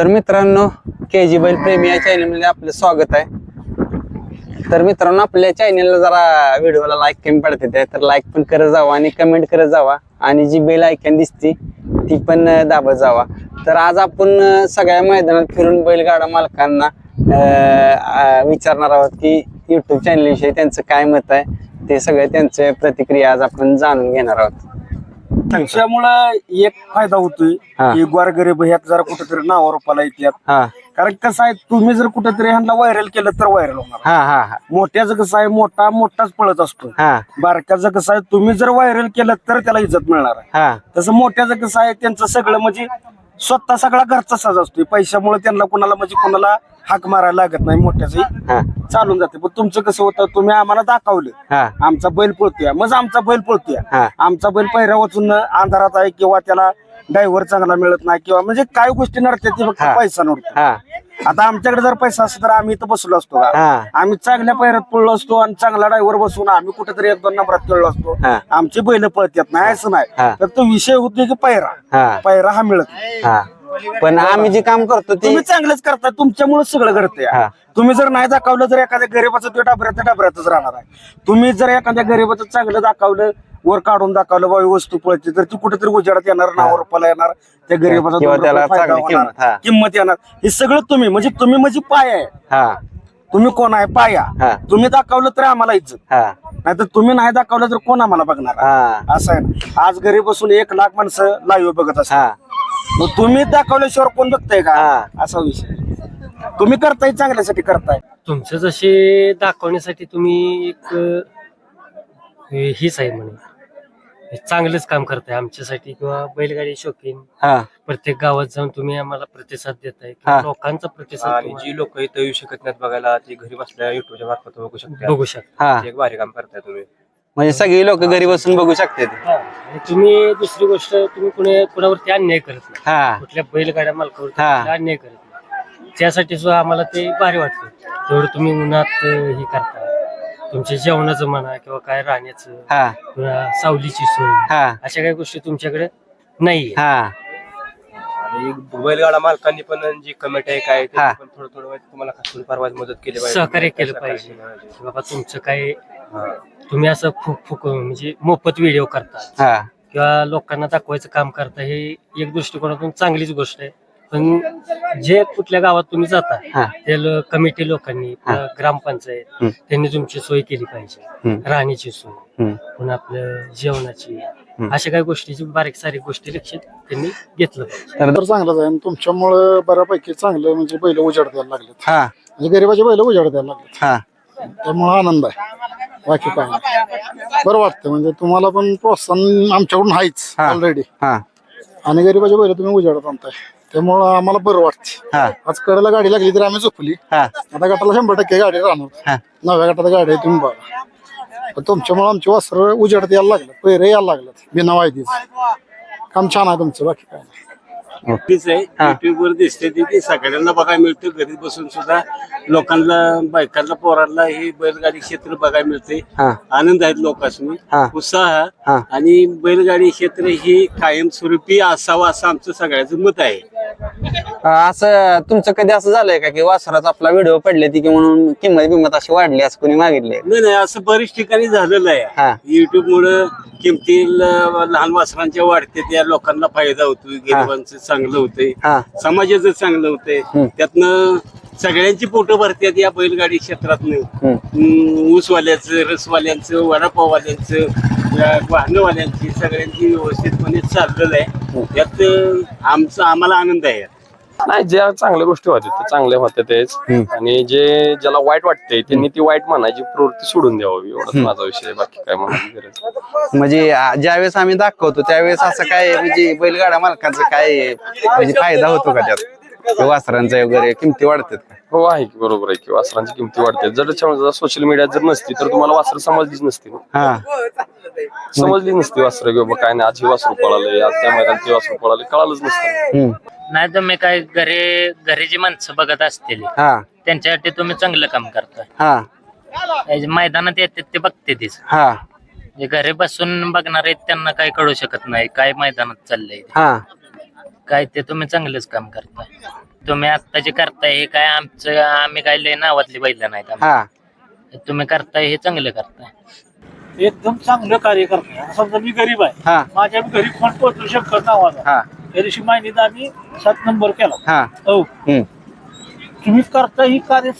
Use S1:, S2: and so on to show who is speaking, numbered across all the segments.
S1: तर मित्रांनो के जी बैल प्रेमी या चॅनलमध्ये आपलं स्वागत आहे. तर मित्रांनो आपल्या चॅनलला जरा व्हिडिओला लाईक कमी पडते तर लाईक पण करत जावा आणि कमेंट करत जावा. आणि जी बेल ऐकन दिसती ती पण दाबत जावा. तर आज आपण सगळ्या मैदानात फिरून बैलगाडा मालकांना विचारणार आहोत की युट्यूब चॅनलविषयी त्यांचं काय मत आहे ते सगळे त्यांचे प्रतिक्रिया आज आपण जाणून घेणार आहोत.
S2: त्याच्यामुळं एक फायदा होतोय
S1: हा.
S2: की गोर गरीब ह्यात जरा कुठेतरी नावा रुपाला येतात
S1: हा.
S2: कारण कसं आहे तुम्ही जर कुठेतरी ह्यांना व्हायरल केलं तर व्हायरल होणार.
S1: हा हा हा.
S2: मोठ्याचं कसं आहे मोठा मोठाच पळत असतो.
S1: हा.
S2: बारक्याचं कसं आहे तुम्ही जर व्हायरल केलं तर त्याला इज्जत मिळणार आहे.
S1: हा.
S2: तसं मोठ्याचं कसं आहे त्यांचं सगळं म्हणजे स्वतः सगळा घरचा साज असतो पैशामुळे त्यांना कोणाला म्हणजे कोणाला हाक मारायला लागत नाही मोठ्याचं.
S1: हा.
S2: चालून जाते. पण तुमचं कसं होतं तुम्ही आम्हाला दाखवलं.
S1: हा.
S2: आमचा बैल पळतोय. मग आमचा बैल पळतोय.
S1: हा.
S2: आमचा बैल पहिरा वाचून अंधारात आहे किंवा त्याला ड्रायव्हर चांगला मिळत नाही किंवा म्हणजे काय गोष्टी नडतात ते फक्त
S1: हा.
S2: पैसा नडतो.
S1: हा.
S2: आता आमच्याकडे जर पैसा असतो तर आम्ही इथं बसलो असतो का?
S1: हा.
S2: आम्ही चांगल्या पैरात पडलो असतो आणि चांगला ड्रायव्हर बसून आम्ही कुठेतरी एक दोन नंबरात खेळलो असतो.
S1: हा.
S2: आमची बैल पळतात नाही असं नाही. तर तो विषय होतो की पैरा.
S1: हा.
S2: पैरा हा मिळत नाही.
S1: हा. पण आम्ही जे काम करतो ते
S2: तुम्ही चांगलंच करता तुमच्यामुळे सगळं घडतंय.
S1: हा.
S2: तुम्ही जर नाही दाखवलं तर एखाद्या गरीबाचं ते डाबऱ्यात डाबऱ्यातच राहणार आहे. तुम्ही जर एखाद्या गरीबाचं चांगलं दाखवलं वर काढून दाखवलं बाबा ही वस्तू पळते तर ती कुठेतरी उजेडात येणार नावा रुपाला येणार. त्या गरीबाचा
S1: किंवा
S2: दोन
S1: त्याला
S2: रुपये फायदा
S1: चांगली
S2: होणार.
S1: किंमत, हा.
S2: किंमत येणार. हे सगळं तुम्ही म्हणजे तुम्ही म्हणजे पाय आहे.
S1: हा.
S2: तुम्ही कोण आहे? पाया
S1: हा.
S2: तुम्ही दाखवलं तर आम्हाला इज्जत.
S1: हा.
S2: नाहीतर तुम्ही नाही दाखवलं तर कोण आम्हाला बघणार?
S1: हा.
S2: असं आहे ना. आज घरी बसून एक लाख माणसं लाईव्ह बघत असतात.
S1: हा.
S2: मग तुम्ही दाखवल्याशिवाय कोण बघताय का?
S1: हा.
S2: असा विषय. तुम्ही करताय चांगल्यासाठी करताय.
S3: तुमचं जसे दाखवण्यासाठी तुम्ही एक अं, हीच आहे म्हणे. हे चांगलंच काम करताय आमच्यासाठी किंवा बैलगाडी शौकीन.
S1: हा.
S3: प्रत्येक गावात जाऊन तुम्ही आम्हाला प्रतिसाद देताय
S1: हा.
S3: लोकांचा प्रतिसाद
S4: आणि
S3: तुम्हाला
S4: जी लोक इथं येऊ शकत नाहीत बघायला ती घरी बसल्या युट्यूबच्या मार्फत बघू शकतात.
S3: बघू शकता
S1: हा.
S4: एक भारी काम करताय तुम्ही.
S1: म्हणजे सगळी लोक घरी बसून बघू शकतात.
S3: आणि तुम्ही दुसरी गोष्ट तुम्ही कुणी कुणावरती अन्याय करत नाही.
S1: हा.
S3: कुठल्या बैलगाड्या मालकावरती
S1: हा.
S3: कुठला अन्याय करत नाही. त्यासाठी सुद्धा आम्हाला ते भारी वाटतं. तेवढं तुम्ही उन्हात अं, हे करता तुमच्या जेवणाचं म्हणा किंवा काय राहण्याचं
S1: हा.
S3: सावलीची सोय
S1: हा.
S3: अशा काही गोष्टी तुमच्याकडे नाहीये.
S1: हा.
S4: आणि बैलगाडा मालकांनी पण जी कमेंट आहे काय ते
S1: हा.
S4: पण थोडं थोडं तुम्हाला थोडी फार वाईट मदत केली पाहिजे
S3: सहकार्य केलं पाहिजे. की बाबा तुमचं काय
S4: हा.
S3: तुम्ही असं फुक फुक म्हणजे मोफत व्हिडिओ करता
S1: हा
S3: किंवा लोकांना दाखवायचं काम करता हे एक दृष्टिकोनातून चांगलीच गोष्ट आहे पण जे कुठल्या गावात तुम्ही जाता
S1: हा.
S3: ते लो- कमिटी लोकांनी ग्रामपंचायत
S1: हम्म.
S3: त्यांनी तुमची सोय केली पाहिजे.
S1: हम्म.
S3: राहण्याची सोय.
S1: हम्म.
S3: पुन्हा आपलं जेवणाची अशा काही गोष्टीची बारीक सारीक गोष्टी लक्षात त्यांनी घेतलं पाहिजे.
S1: तर
S5: तर चांगलंच आहे आणि तुमच्यामुळं बऱ्यापैकी चांगलं म्हणजे बैल उजाड द्यायला लागलेत.
S1: हा.
S5: म्हणजे गरीबाचे बैल उजाड द्यायला लागलेत.
S1: हा.
S5: त्यामुळे आनंद आहे. बाकी काय नाही. बरं वाटतं म्हणजे तुम्हाला पण प्रोत्साहन आमच्याकडून आहेच
S1: हा.
S5: ऑलरेडी
S1: हा.
S5: आणि गरीबाचे बैल तुम्ही उजाडत आणताय. त्यामुळं आम्हाला बरं वाटते
S1: हा.
S5: आज कडेला गाडी लागली तर आम्ही झोपली.
S1: हा.
S5: आता गटाला शंभर टक्के गाडी राहणार.
S1: हा.
S5: नव्या गटात गाडी आहे तुम्ही बघा. पण तुमच्यामुळे आमची वस्त्र उजाडत यायला लागलं पैरे यायला लागलं बिना वायदीच. काम छान आहे तुमचं बाकी काय नाही.
S6: नक्कीच आहे. युट्यूब वर दिसते ती ती सगळ्यांना बघायला मिळतं. घरी बसून सुद्धा लोकांना बायकांना पोरांना ही बैलगाडी क्षेत्र बघायला मिळते.
S1: हा.
S6: आनंद आहेत लोकांनी
S1: हा.
S6: उत्साह.
S1: हा.
S6: आणि बैलगाडी क्षेत्र ही कायमस्वरूपी असावं असं आमचं सगळ्याचं मत आहे.
S1: असं तुमचं कधी असं झालंय का की वासराचा आपला व्हिडिओ पडले ती की म्हणून किंमत बिंमत अशी वाढली असं कोणी मागितले
S6: नाही नाही असं बरीच ठिकाणी झालेलं
S1: हा.
S6: आहे युट्यूब मुळे किमती ल- लहान वासरांच्या वाढते त्या लोकांना फायदा होतोय गरिबांचं. चांगलं होतंय.
S1: हा.
S6: समाजाचं चांगलं होतंय. त्यातनं सगळ्यांची पोटं भरतात या बैलगाडी क्षेत्रातनं
S1: हम्म.
S6: हम्म, ऊसवाल्याचं रसवाल्यांचं वडापाववाल्यांचं या वाहनवाल्यांची सगळ्यांची व्यवस्थितपणे चाललेलं आहे. त्यात अं, आमचा आम्हाला आनंद आहे.
S7: नाही ज्या चांगल्या गोष्टी होत्या त्या चांगल्या होत्या तेच. आणि जे ज्याला वाईट वाटते त्यांनी ती वाईट म्हणायची प्रवृत्ती सोडून द्यावी. एवढाच माझा विषय आहे. बाकी काय म्हणायची गरज नाही.
S1: म्हणजे आ, ज्यावेळेस आम्ही दाखवतो त्यावेळेस असं काय म्हणजे बैलगाडा मालकांचं काय म्हणजे फायदा होतो का त्यात? ते वासरांचा वगैरे किमती वाढतात का?
S7: हो आहे की बरोबर आहे की वासरांची किमती वाढते. जर सोशल मीडियात जर नसती तर तुम्हाला वासर समजलीच नसती ना.
S1: हा.
S7: समजली नसती वासर किंवा काय नाही आज हे वासरू पळाले आज त्या मैदान ते वासरू पळाले कळालंच नसतं.
S1: हम्म.
S8: नाही तर मी काय घरी घरी जी माणसं बघत असतील
S1: हा.
S8: त्यांच्यासाठी तुम्ही चांगलं काम
S1: हा.
S8: हे जे मैदानात येतात ते बघते तीच.
S1: हा.
S8: जे घरी बसून बघणार आहेत त्यांना काय कळू शकत नाही काय मैदानात चाललंय ते.
S1: हा.
S8: काय ते तुम्ही चांगलंच काम करताय. तुम्ही आता जे करताय हे काय आमचं आम्ही काय लय नावातली बैल नाहीत आम्ही.
S1: हा.
S8: तुम्ही करताय हे चांगलं करताय.
S9: एकदम चांगलं कार्य करताय. समजा मी गरीब आहे.
S1: हा.
S9: माझ्या घरी कोण पोहोचू शंकर नावाचा
S1: हा.
S9: त्या दिवशी माहितीत आम्ही सात नंबर केला.
S1: हा.
S9: हो.
S1: हम्म.
S9: तुम्ही करता ही कार्य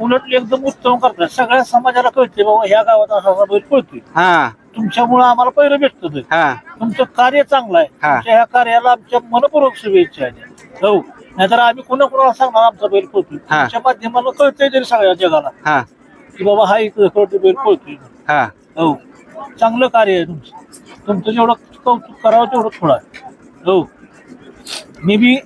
S9: उलट एकदम उत्तम करताय. सगळ्या समाजाला कळते बाबा ह्या गावात असा असा बैल पळतोय.
S1: हा.
S9: तुमच्यामुळे आम्हाला पहिलं भेटतं.
S1: हा.
S9: तुमचं कार्य चांगलं आहे.
S1: हा.
S9: तुमच्या ह्या कार्याला आमच्या मनपूर्वक शुभेच्छा आहेत हो नाहीतर आम्ही कुणा कुणाला सांगणार आमचा बैल पळतोय.
S1: हा.
S9: तुमच्या माध्यमाला कळतंय तरी सगळ्या जगाला.
S1: हा.
S9: की बाबा हा इथं कळतोय बैल पळतोय.
S1: हा.
S9: हो चांगलं कार्य आहे तुमचं. तुमचं जेवढं कौतुक करावं तेवढं थोडं आहे. हो मी बी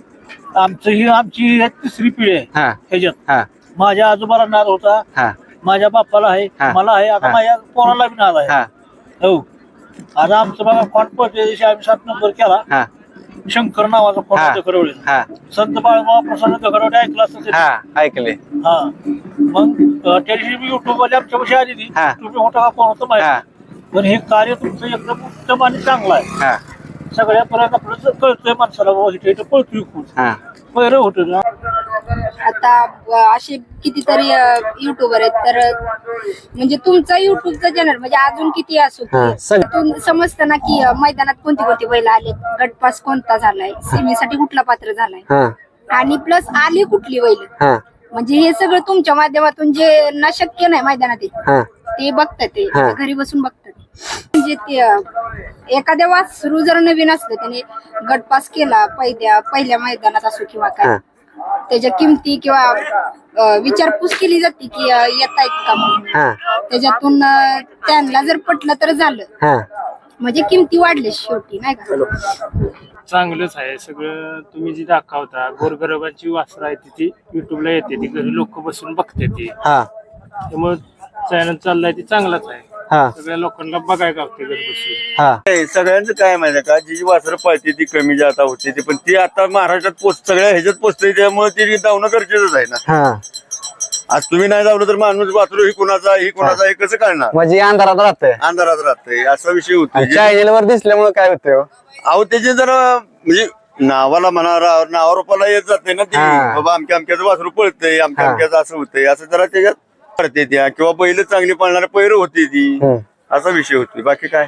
S9: आमचं ही आमची ही तिसरी पिढी आहे.
S1: हा.
S9: ह्याच्यात.
S1: हा.
S9: माझ्या आजोबाला नाद होता.
S1: हा.
S9: माझ्या बापाला आहे. मला आहे. आता
S1: हा.
S9: माझ्या पोराला बी नाद आहे.
S1: हा.
S9: हो. आता आमचं बघा कॉन त्या दिवशी आम्ही सात नंबर केला.
S1: हा.
S9: शंकर नावाचा
S1: हा.
S9: दगडवळे
S1: हा.
S9: संत बाळगाव प्रसन्न दगडवळे ऐकला असतं.
S1: हा ऐकले.
S9: हा. मग अं, त्या दिवशी मी युट्यूबमध्ये आमच्या पैसे आली ती.
S1: हा.
S9: तुम्ही मोठा का कोण होतं
S1: हा.
S9: माहिती पण हे कार्य तुमचं एकदम उत्तम आणि चांगलं आहे.
S1: हा.
S9: सगळ्यापर्यंत आपलं कळतंय माणसाला बाबा इथे इथे पळतोय खूप.
S1: हा.
S9: पहिलं होतं ना
S10: आता असे कितीतरी युट्यूबर आहेत. तर म्हणजे तुमचा युट्यूबचा चॅनल म्हणजे अजून किती असो?
S1: हा,
S10: की
S1: सग-
S10: त्यातून समजतं ना की मैदानात कोणती कोणती बैल आले गटपास कोणता झालाय? सेमीसाठी कुठला पात्र झालाय?
S1: हा.
S10: आणि प्लस आली कुठली बैल?
S1: हा.
S10: म्हणजे हे सगळं तुमच्या माध्यमातून जे न शक्य नाही मैदानात
S1: हा.
S10: ते बघतात ते.
S1: हा.
S10: घरी बसून बघतात. म्हणजे ते अ, एखाद्या वासरू जर नवीन असलं त्याने गटपास केला पहिल्या पहिल्या मैदानात असो किंवा
S1: हा.
S10: काय त्याच्या किमती किंवा अ, विचारपूस केली जाते की अ, येत आहेत का म्हणून.
S1: हा.
S10: त्याच्यातून अ, त्यांना जर पटलं तर झालं.
S1: हा.
S10: म्हणजे किमती वाढले शेवटी नाही का?
S3: चांगलंच आहे. सगळं तुम्ही जी दाखवता गोरगरबाची वासरं आहे ती ती युट्यूबला येते ती घरी लोक बसून बघते ती.
S1: हा.
S3: त्यामुळे चॅनल चाललाय ते चांगलाच आहे.
S1: हा.
S3: सगळ्या लोकांना बघायला
S1: हा.
S11: नाही, सगळ्यांचं काय माहिती का? जी जी वासरं पळते ती कमी जाता होते ती पण ती आता महाराष्ट्रात पोच सगळ्या ह्याच्यात पोचते त्यामुळे ती धावणं गरजेचंच आहे ना.
S1: हा.
S11: आज तुम्ही नाही धावलं तर माणूस वासरू ही कुणाचा ही कुणाचा हे. कसं कळणार
S1: म्हणजे अंधारात राहतंय.
S11: अंधारात राहतंय असा विषय होतो
S1: चॅनेल वर दिसल्यामुळे काय होतंय हो?
S11: अहो त्याचे जरा म्हणजे नावाला म्हणा रा- नावारूपाला येत जाते ना ती.
S1: हा.
S11: बाबा आमच्या आमच्याचं वासरू पळतंय आमच्या
S1: हा.
S11: आमच्याचं असं होतंय असं जरा त्याच्यात पडते त्या किंवा बैल चांगली पळणारे पैर होती ती.
S1: हम्म.
S11: असा विषय होतोय. बाकी काय?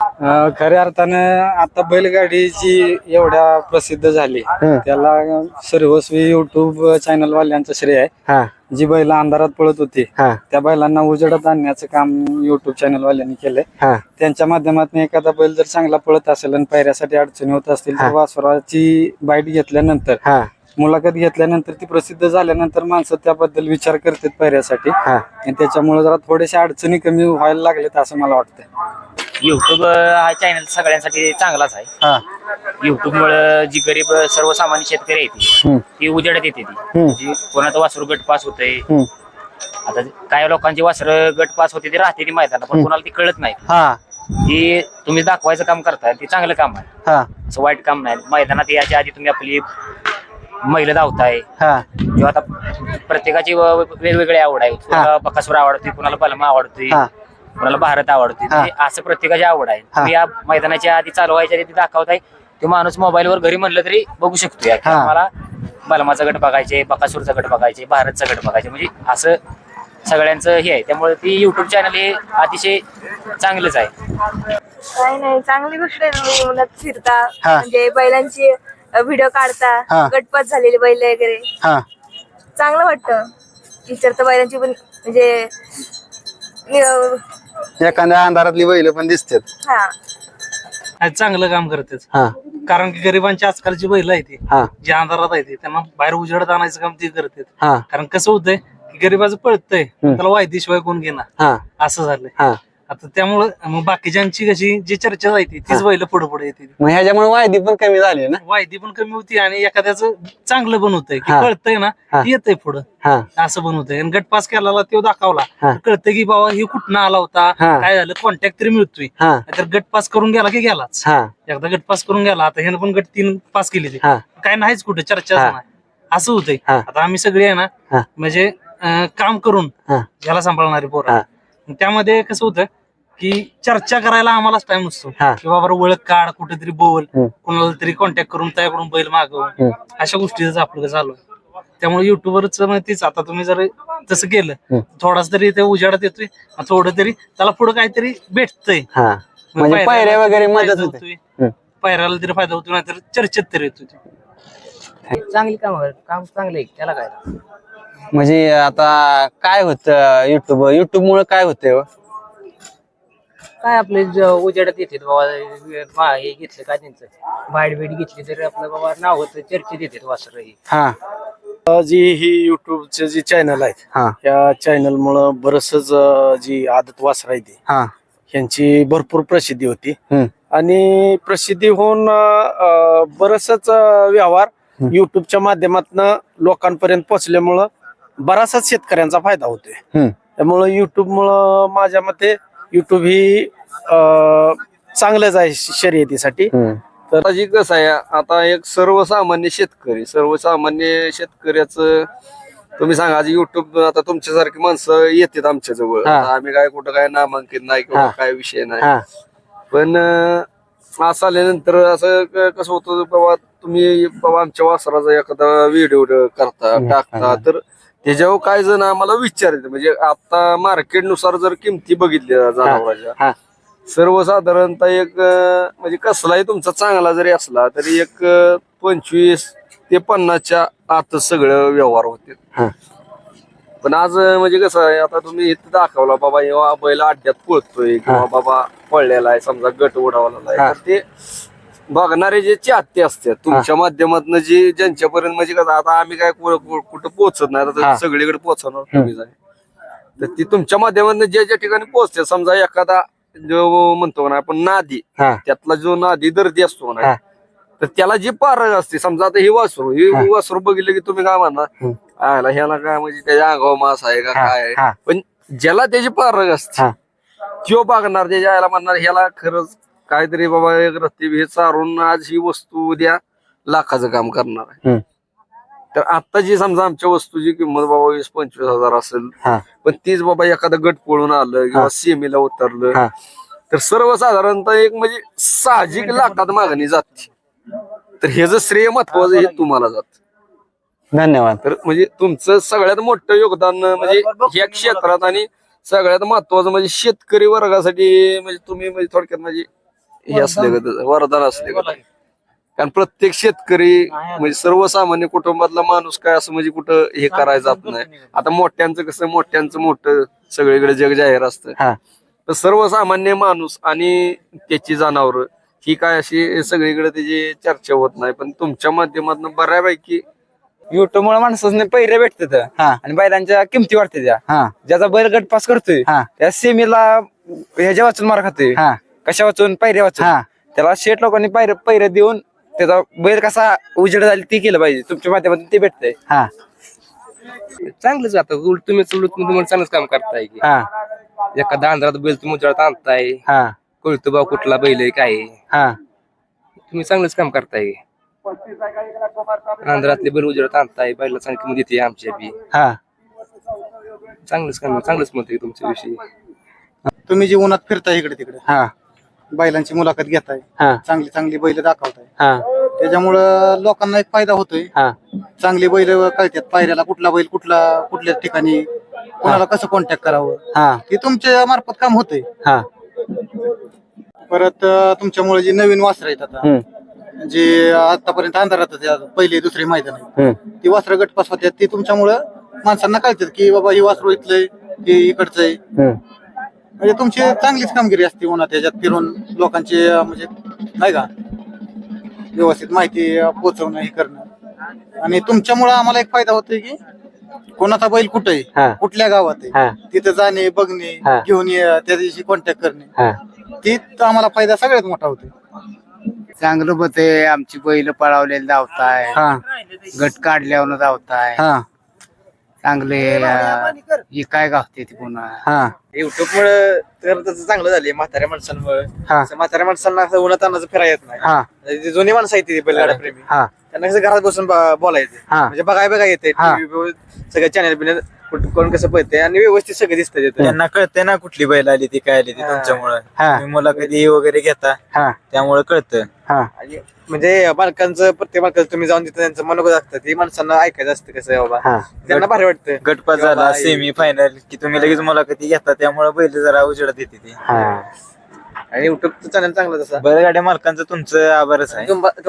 S12: अं, खऱ्या अर्थानं आता बैलगाडी जी एवढ्या प्रसिद्ध झाली. त्याला सर्वस्वी युट्यूब चॅनल वाल्यांचं श्रेय आहे.
S1: हा.
S12: जी बैल अंधारात पळत होती
S1: हा.
S12: त्या बैलांना उजेडात आणण्याचं काम युट्यूब चॅनल वाल्यांनी केलंय.
S1: हा.
S12: त्यांच्या माध्यमातून एखादा बैल जर चांगला पळत असेल आणि पायऱ्यासाठी अडचणी होत असतील
S1: हा.
S12: तर वासराची बाईट घेतल्यानंतर
S1: हा.
S12: मुलाखत घेतल्यानंतर ती प्रसिद्ध झाल्यानंतर माणसं त्याबद्दल विचार करतात पायऱ्यासाठी
S1: हा.
S12: आणि त्याच्यामुळे जरा थोड्याशा अडचणी कमी व्हायला लागल्यात असं मला वाटतं
S8: युट्यूब हा चॅनल सगळ्यांसाठी चांगलाच आहे.
S1: हा.
S8: युट्यूब मुळे जी गरीब सर्वसामान्य शेतकरी येते
S1: हम्म.
S8: ती उजेडात येते ती.
S1: हम्म.
S8: जी कोणाचं वासरू गट पास होतंय.
S1: हम्म.
S8: आता काय लोकांची वासरं गट पास होते ती राहते ती मैदानात पण कोणाला ती कळत नाही.
S1: हा.
S8: ती तुम्ही दाखवायचं काम करताय ते चांगलं काम आहे.
S1: हा.
S8: असं वाईट काम नाही. मैदानात याच्या आधी तुम्ही आपली महिला धावताय.
S1: हा.
S8: किंवा आता प्रत्येकाची व- वेगवेगळी आवड आहे. कुणाला बकासूर आवडते कुणाला बलमा आवडते
S1: हा.
S8: कुणाला भारत आवडते
S1: हा.
S8: म्हणजे असं प्रत्येकाची आवड आहे. तुम्ही या मैदानाच्या आधी चालू व्हायच्या आधी दाखवताय तो माणूस मोबाईलवर घरी म्हणलं तरी बघू शकतोय. की
S1: हा.
S8: मला बलमाचा गट बघायचे बकासूरचा गट बघायचे भारतचा गट बघायचे. म्हणजे असं सगळ्यांचं हे आहे. त्यामुळे ती युट्यूब चॅनल हे अतिशय चांगलंच आहे.
S10: काही नाही चांगली गोष्ट आहे उन्हात फिरता.
S1: हा.
S10: म्हणजे बैलांची व्हिडिओ
S1: हा.
S10: काढता गटपात झालेले बैल वगैरे.
S1: हा.
S10: चांगलं वाटतं. विचारतं बैलांची पण म्हणजे नि-
S1: एखाद्या अंधारातली बैल पण दिसतात.
S10: हा.
S3: आज चांगलं काम करतात.
S1: हा.
S3: कारण की गरिबांची आजकालची बैल आहे ती.
S1: हा.
S3: जे अंधारात आहे ते त्यांना बाहेर उजेडात आणायचं काम ते करतात.
S1: हा.
S3: कारण कसं होतंय की गरिबाचं पळतंय त्याला वायदेशिवाय कोण घेणार?
S1: हा.
S3: असं झालंय.
S1: हा.
S3: आता त्यामुळं मग बाकीच्यांची कशी जी चर्चा जायती तीच बैल पुढे पुढे येते
S1: मग ह्याच्यामुळे वायदी पण कमी झाली ना
S3: वायदी पण कमी होती आणि एखाद्याच चांगलं होतंय की
S1: हा.
S3: कळतंय ना
S1: हा.
S3: येतंय पुढं
S1: हा
S3: असं होतंय आणि गट पास केला तो दाखवला
S1: हा.
S3: कळतंय की बाबा हे कुठनं आला होता
S1: हा.
S3: काय झालं कॉन्टॅक्ट तरी मिळतोय
S1: हा
S3: तर गट पास करून गेला की गेलाच
S1: हा
S3: एकदा गट पास करून गेला आता ह्यानं पण गट तीन पास केली
S1: हा.
S3: काय नाहीच कुठे
S1: हा.
S3: नाही असं होतंय
S1: हा.
S3: आता आम्ही सगळे आहे
S1: हा.
S3: ना म्हणजे अं, काम करून
S1: हा.
S3: ह्याला सांभाळणारे पोरं
S1: हा.
S3: त्यामध्ये कसं होतं
S13: की चर्चा करायला आम्हालाच टाइम नसतो
S1: हा.
S13: की बाबा ओळख काढ कुठेतरी बोल
S1: हम्म.
S13: कोणाला तरी कॉन्टॅक्ट करून त्याकडून बैल मागव
S1: हम्म.
S13: अशा गोष्टीच आपलं चालू आहे. त्यामुळे युट्यूबवरच माहितीच आता तुम्ही जर तसं केलं
S1: हम्म.
S13: थोडासा तरी ते उजाडात येतोय आणि थोडं तरी त्याला पुढे काहीतरी भेटतंय
S1: हा म्हणजे
S13: पायऱ्याला
S1: पायऱ्या वगैरे
S13: तरी
S1: मदत
S13: फायदा
S1: होते
S13: होतोय.
S1: हम्म.
S13: पायऱ्याला तरी फायदा होतो नाहीतर चर्चेत तरी येतोय
S14: चांगली काम काम चांगलं त्याला काय
S1: म्हणजे आता काय होतं युट्यूब युट्यूब मुळे काय होतंय हो?
S14: काय आपले उजेडात येते बाबा हे घेतलं काय त्यांचं? बाईड बीड घेतली तर आपलं बाबा नाव होतं चर्चेत येते वासर
S1: हा.
S15: जी ही युट्यूबचे जी चॅनल आहेत
S1: हा.
S15: या चॅनल मुळे बरसच जी आदत वासरा आहे ती
S1: हा.
S15: ह्यांची भरपूर प्रसिद्धी होती.
S1: हम्म.
S15: आणि प्रसिद्धी होऊन बरसच व्यवहार
S1: हम्म.
S15: युट्यूबच्या माध्यमातून लोकांपर्यंत पोहोचल्यामुळं बराचसाच शेतकऱ्यांचा फायदा होतोय.
S1: हम्म.
S15: त्यामुळं युट्यूब मुळे माझ्या मते युट्यूब ही चांगलंच आहे शर्यतीसाठी.
S7: आता जी कसं आहे आता एक सर्वसामान्य शेतकरी सर्वसामान्य शेतकऱ्याचं तुम्ही सांगा आज युट्यूब आता तुमच्यासारखी माणसं येतात आमच्या जवळ
S1: हा.
S7: आम्ही काय कुठं काय नामांकित नाही किंवा
S1: हा.
S7: काय विषय नाही
S1: हा
S7: पण असं आल्यानंतर असं कसं होतं बाबा तुम्ही बाबा आमच्या वासराचा एखादा व्हिडिओ करता. टाकता तर त्याच्यावर काय जण आम्हाला विचारते म्हणजे आता मार्केटनुसार जर किमती बघितल्या जनावरांच्या
S1: हा
S7: सर्वसाधारणतः एक म्हणजे कसलाही तुमचा चांगला जरी असला तरी एक पंचवीस ते पन्नासच्या आत सगळं व्यवहार होते
S1: हा.
S7: पण आज म्हणजे कसं आहे आता तुम्ही इथं दाखवला बाबा ह्यो बैल अड्ड्यात पळतोय किंवा
S1: हा.
S7: बाबा पळलेला आहे समजा गट उडावलेला आहे
S1: हा.
S7: तर ते बघणारे जे चाहते असतात तुमच्या माध्यमातून जे ज्यांच्यापर्यंत म्हणजे कसं आता आम्ही काय कु- कु- कुठं पोहोचत नाही आता. सगळीकडे पोहोचणार तुम्हीच आहे तर ती तुमच्या माध्यमातून ज्या ज्या ठिकाणी पोहोचते समजा एखादा जो म्हणतो ना आपण नादी
S1: हा
S7: त्यातला जो नादी दर्दी असतो
S1: हा.
S7: ना तर त्याला जी पारग असते समजा आता हे वासरू हे
S1: हा.
S7: वासरू बघितलं की तुम्ही काय म्हणणार
S1: हम्म.
S7: आयला ह्याला काय म्हणजे त्याच्या अंगावर मास आहे का
S1: हा,
S7: काय आहे
S1: हा.
S7: पण ज्याला त्याची पारग असते
S1: हा.
S7: त्यो बघणार त्याच्या आयला म्हणणार ह्याला खरंच काहीतरी बाबा एक रत्ती हे चारून आज ही वस्तू उद्या लाखाचं काम करणार आहे
S1: हम्म.
S7: तर आता जी समजा आमच्या वस्तूची किंमत बाबा वीस पंचवीस हजार असेल
S1: हा.
S7: पण तीच बाबा एखादं गट पळून आलं किंवा. सीमेला उतरलं
S1: हा.
S7: तर सर्वसाधारणतः एक म्हणजे साहजिक लाखात मागणी जाते तर हे जर श्रेय महत्वाचं हे तुम्हाला जात
S1: धन्यवाद
S7: तर म्हणजे तुमचं सगळ्यात मोठं योगदान म्हणजे या क्षेत्रात आणि सगळ्यात महत्वाचं म्हणजे शेतकरी वर्गासाठी म्हणजे तुम्ही म्हणजे थोडक्यात म्हणजे हे असले का वरदान. असले कारण प्रत्येक शेतकरी म्हणजे सर्वसामान्य कुटुंबातला माणूस काय असं म्हणजे कुठं हे करायला जात नाही. आता मोठ्यांचं कसं मोठ्यांचं मोठं सगळीकडे जग जाहीर असतं.
S1: हा.
S7: तर सर्वसामान्य माणूस आणि त्याची जनावर ही काय अशी सगळीकडे त्याची चर्चा होत नाही. पण तुमच्या माध्यमातून बऱ्यापैकी
S11: युट्यूब मुळे माणसाने पैरे भेटतात.
S1: हा.
S11: आणि बैलांच्या किमती वाढते त्या.
S1: हा.
S11: ज्याचा बैल गट पास करतोय
S1: हा.
S11: त्या सेमीला ह्याच्या वाचून मार खातोय.
S1: हा.
S11: कशा वाचून पैरे वाचून.
S1: हा.
S11: त्याला शेठ लोकांनी पैरे पैरे देऊन त्याचा बैल कसा उजेड झाली ते केलं पाहिजे. तुमच्या माध्यमातून ते भेटतंय.
S1: हा.
S4: चांगलंच आता. उलट तुम्ही उलट तुम्हाला चांगलंच काम करताय की.
S1: हा.
S4: एखादा आंध्रात बैल तुम्ही उजेडात आणताय.
S1: हा.
S4: कळतो बा कुठला बैल आहे काय आहे.
S1: हा.
S4: तुम्ही चांगलंच काम करताय. आंध्रातले बैल उजेडात आणताय बैला चांगली किंमत येते आमच्या बी.
S1: हा.
S4: चांगलंच काम चांगलंच मत आहे तुमच्या विषयी
S9: तुम्ही जी उन्हात फिरताय इकडे तिकडे
S1: हा.
S9: बैलांची मुलाखत घेताय.
S1: हा.
S9: चांगली चांगली बैल दाखवताय.
S1: हा.
S9: त्याच्यामुळं लोकांना एक फायदा होतोय.
S1: हा.
S9: चांगली बैल कळतात पायऱ्याला कुठला बैल कुठला कुठल्या ठिकाणी कोणाला कसं कॉन्टॅक्ट करावं.
S1: हा.
S9: ते तुमच्या मार्फत काम होतंय.
S1: हा.
S9: परत अं, तुमच्यामुळे जे नवीन वासर आहेत आता
S1: हम्म.
S9: जे आतापर्यंत अंधारात होते, पहिले दुसरे मैदान आहे
S1: हम्म.
S9: ती वासरं गटपास होत्यात ते तुमच्यामुळं माणसांना कळतात की बाबा ही वासरू इथलंय हे इकडचं आहे
S1: हम्म.
S9: म्हणजे तुमची चांगलीच कामगिरी असते उन्हात त्याच्यात फिरून लोकांची अं, म्हणजे नाही का? व्यवस्थित माहिती अं, पोहोचवणं हे करणं. आणि तुमच्यामुळं आम्हाला एक फायदा होतोय की कोणाचा बैल कुठे
S1: हा.
S9: आहे कुठल्या गावात
S1: हा.
S9: आहे तिथं जाणे बघणे
S1: हा.
S9: घेऊन ये त्या दिवशी कॉन्टॅक्ट करणे.
S1: हा.
S9: तीच आम्हाला फायदा सगळ्यात मोठा होतो
S16: चांगलं आहे आमची बैल पळावलेली धावताय.
S1: हा.
S16: गट काढल्यावर धावताय.
S1: हा.
S16: चांगले ही काय गावते ती पुन्हा?
S1: हा.
S11: युट्यूब मुळे तर त्याचं चांगलं झाले म्हाताऱ्या माणसांमुळे.
S1: हा.
S11: असं म्हाताऱ्या माणसांना असं उन्हात अन्नाचं फिरायला येत नाही.
S1: हा.
S11: जी जुनी माणसं आहेत ती बैलगाडा प्रेमी.
S1: हा.
S11: त्यांना कसं घरात बसून ब- बोलायचं.
S1: हा.
S11: म्हणजे बघाय बघा येते
S1: हा.
S11: टीव्ही सगळे चॅनल बिनल
S16: कुठं कोण कसं पळते आणि व्यवस्थित सगळं दिसतं तिथं.
S17: त्यांना कळतंय ना कुठली बैल आली ती काय आली ती तुमच्यामुळे.
S1: हा.
S17: तुम्ही मुलाखती वगैरे घेता
S1: हा.
S17: त्यामुळे कळतं
S1: हा.
S16: आणि म्हणजे बालकांचं प्रत्येक बालकाचं तुम्ही जाऊन तिथं त्यांचं मनोगत असतं ते माणसांना ऐकायचं असतं कसं आहे बाबा.
S1: हा.
S16: त्यांना भारी वाटतं.
S17: गटपात
S16: किंवा
S17: झाला
S16: बाई-
S17: सेमी फायनल की तुम्ही लगेच मुलाखती घेता त्यामुळे बैल जरा उजेडात येते ती.
S1: हा.
S16: आणि युट्यूबचं चॅनल चांगलं तसं
S17: बैलगाड्या मालकांचं तुमचं आभारच आहे.
S16: तुम-